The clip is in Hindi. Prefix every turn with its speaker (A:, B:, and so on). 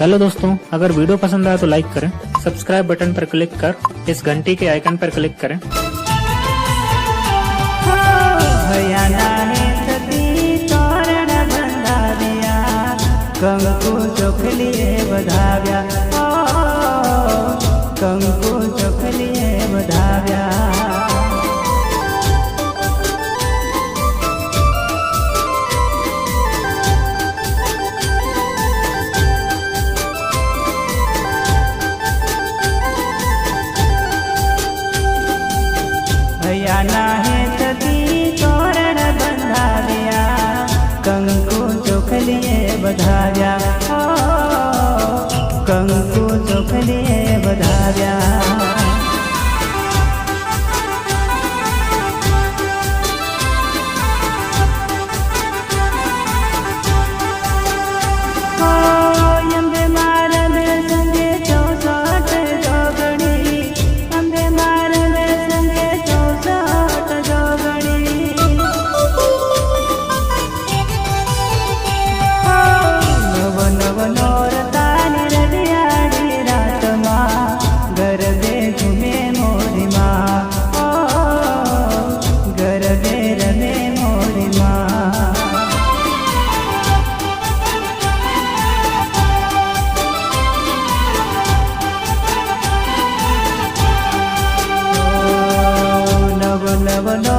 A: हेलो दोस्तों, अगर वीडियो पसंद आया तो लाइक करें सब्सक्राइब बटन पर क्लिक कर, इस घंटी के आइकन पर क्लिक करें।
B: कंकु बधाव्या ભયાના થતી તોરણ બંધાવ્યા કંકુ ચોખલીએ વધાવ્યા કંકુ ચોખલીએ વધાવ્યા never know.